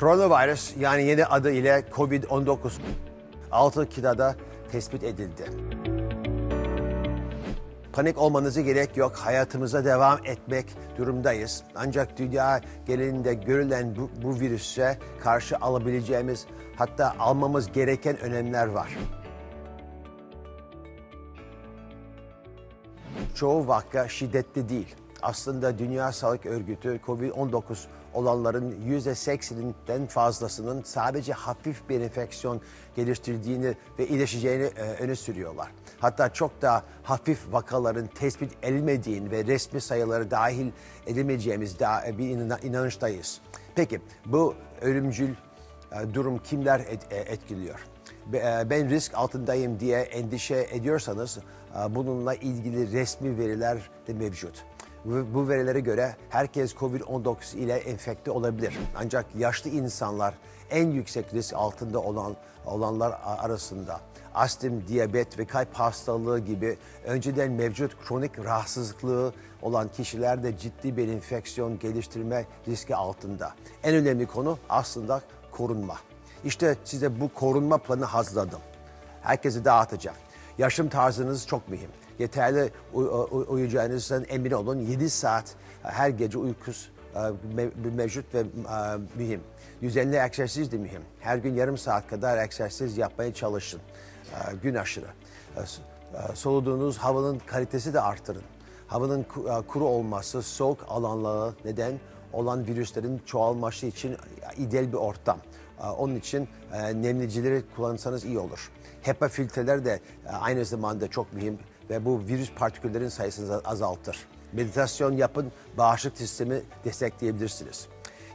Coronavirüs yani yeni adı ile COVID-19 6 kıtada tespit edildi. Panik olmanıza gerek yok. Hayatımıza devam etmek durumdayız. Ancak dünya genelinde görülen bu, bu virüse karşı alabileceğimiz hatta almamız gereken önlemler var. çoğu vaka şiddetli değil. Aslında Dünya Sağlık Örgütü COVID-19 olanların %80'inden fazlasının sadece hafif bir enfeksiyon geliştirdiğini ve iyileşeceğini e, öne sürüyorlar. Hatta çok daha hafif vakaların tespit edilmediğini ve resmi sayıları dahil edemeyeceğimiz daha bir inan- inanıştayız. Peki bu ölümcül e, durum kimler et- e, etkiliyor? E, ben risk altındayım diye endişe ediyorsanız e, bununla ilgili resmi veriler de mevcut. Bu verilere göre herkes COVID-19 ile enfekte olabilir. Ancak yaşlı insanlar en yüksek risk altında olan olanlar arasında. Astım, diyabet ve kalp hastalığı gibi önceden mevcut kronik rahatsızlıklığı olan kişiler de ciddi bir enfeksiyon geliştirme riski altında. En önemli konu aslında korunma. İşte size bu korunma planı hazırladım. Herkese dağıtacağım. Yaşam tarzınız çok mühim. Yeterli uy- uy- uyuyacağınızdan emin olun. 7 saat e, her gece uykus e, me- mevcut ve e, mühim. Düzenli egzersiz de mühim. Her gün yarım saat kadar egzersiz yapmaya çalışın. Gün aşırı. Soluduğunuz havanın kalitesi de artırın. Havanın ku- kuru olması soğuk alanlara neden olan virüslerin çoğalması için ideal bir ortam. Ee, Onun için e, nemlicileri kullanırsanız iyi olur. HEPA filtreler de e, aynı zamanda çok mühim ve bu virüs partiküllerin sayısını azaltır. Meditasyon yapın, bağışıklık sistemi destekleyebilirsiniz.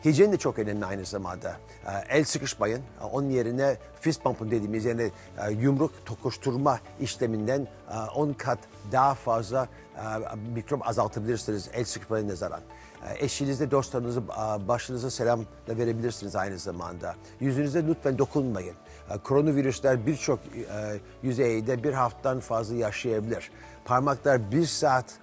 Hijyen de çok önemli aynı zamanda. Ee, El sıkışmayın. Ee, Onun yerine fist pump'un dediğimiz yani e, yumruk tokuşturma işleminden e, 10 kat daha fazla e, mikrop azaltabilirsiniz el sıkışmaya nazaran. E, Eşinize, dostlarınıza, e, başınıza selam da verebilirsiniz aynı zamanda. Yüzünüze lütfen dokunmayın. E, Koronavirüsler birçok e, yüzeyde bir haftadan fazla yaşayabilir. Parmaklar bir saat e,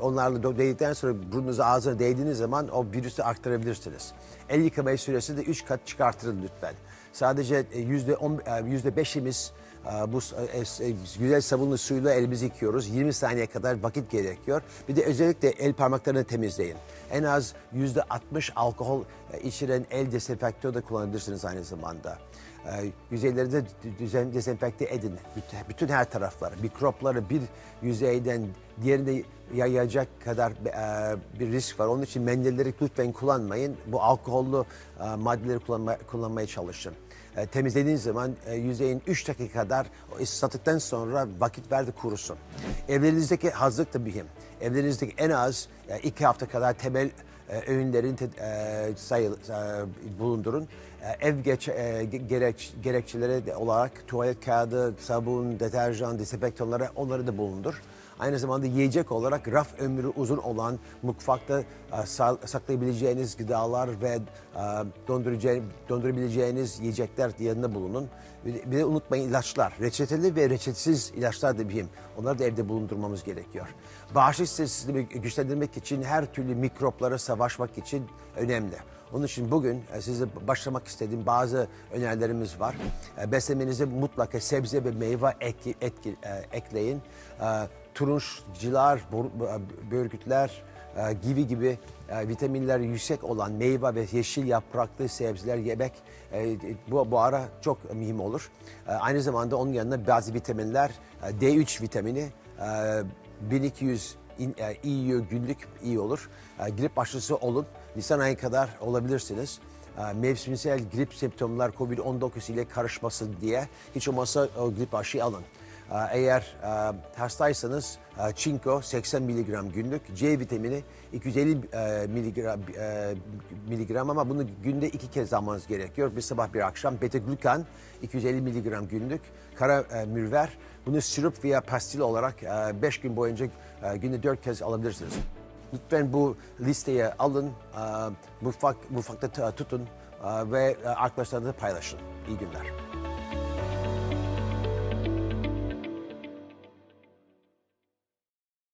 Onlarla do- değdikten sonra burnunuza ağzına değdiğiniz zaman o virüsü aktarabilirsiniz. El yıkama süresi de 3 kat çıkartırın lütfen. Sadece e, yüzde on- e, yüzde beşimiz e, bu e, e, güzel sabunlu suyla elimizi yıkıyoruz. 20 saniye kadar vakit gerekiyor. Bir de özellikle el parmaklarını temizleyin. En az yüzde 60 alkol e, içeren el dezenfektörü de kullanabilirsiniz aynı zamanda. E, yüzeyleri de düzen, dezenfekte edin. Bütün her tarafları. Mikropları bir yüzeyden diğerine yayacak kadar e, bir risk var. Onun için mendilleri lütfen kullanmayın. Bu alkollü e, maddeleri kullanma, kullanmaya çalışın. E, temizlediğiniz zaman yüzeyin 3 dakika kadar ıslattıktan sonra vakit verdi kurusun. Evlerinizdeki hazırlık da mühim. Evlerinizdeki en az 2 hafta kadar temel e, öğünlerin te, e, sayı, bulundurun. E, ev geç, e, ge- gerek, gerekçeleri olarak tuvalet kağıdı, sabun, deterjan, dezenfektanları onları da bulundur. Aynı zamanda yiyecek olarak raf ömrü uzun olan mutfakta e, sa- saklayabileceğiniz gıdalar ve e, dondurabileceğiniz yiyecekler yanında bulunun. Bir de, unutmayın ilaçlar. Reçeteli ve reçetesiz ilaçlar da mühim. Onları da evde bulundurmamız gerekiyor. Bağışıklık sistemi güçlendirmek için her türlü mikroplara savaşmak için önemli. Onun için bugün e, size başlamak istediğim bazı önerilerimiz var. E, Beslemenize mutlaka sebze ve meyve eki- etki- e, ekleyin. E, Turunçgılar, bor- e, börgütler e, gibi gibi e, vitaminler yüksek olan meyve ve yeşil yapraklı sebzeler yemek e, bu, bu ara çok mühim olur. E, Aynı zamanda onun yanında bazı vitaminler, e, D3 vitamini, e, 1200 in, e, iyi günlük iyi olur. E, grip aşısı olun. Nisan ayı kadar olabilirsiniz. E, mevsimsel grip semptomlar COVID-19 ile karışmasın diye hiç olmazsa o grip aşıyı alın. E, eğer e, hastaysanız çinko 80 miligram günlük, C vitamini 250 e, miligram, miligram ama bunu günde iki kez almanız gerekiyor. Bir sabah bir akşam. Beta glukan 250 miligram günlük, kara mürver bunu sirup veya pastil olarak 5 gün boyunca günde 4 kez alabilirsiniz. Lütfen bu listeye alın, e, mutfak, mutfakta tutun e, ve e, arkadaşlarınızla paylaşın. İyi günler.